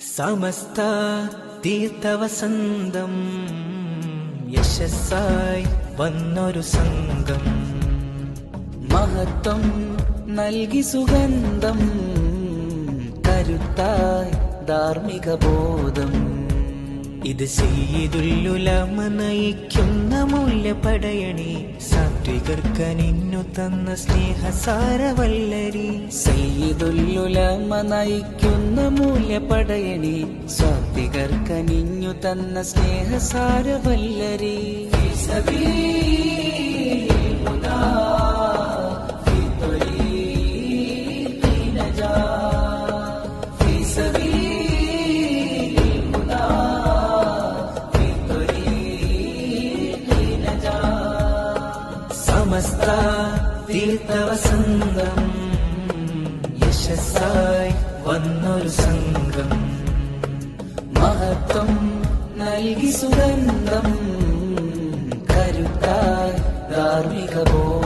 സമസ്ത തീർത്ഥവസന്തം. യശസ്സായി വന്നൊരു സംഘം. മഹത്വം നൽകി സുഗന്ധം. കരുത്തായി ധാർമ്മിക ബോധം. ഇത് ചെയ്തുല്ലുലമ നയിക്കുന്ന മൂല്യപടയണി നിന്നു തന്ന സ്നേഹസാരവല്ലരി. സയ്യിദുല്ലുലമ നയിക്കുന്ന മൂല്യപടയണി സ്വാത്വികർക്കനിഞ്ഞു തന്ന സ്നേഹസാരവല്ലരി. സമസ്ത തീർത്ഥവസന്തം. യശസ്സായി വന്നൊരു സംഘം. മഹത്വം നൽകി സുഗന്ധം. കരുത്തായി ധാർമ്മിക ബോധം.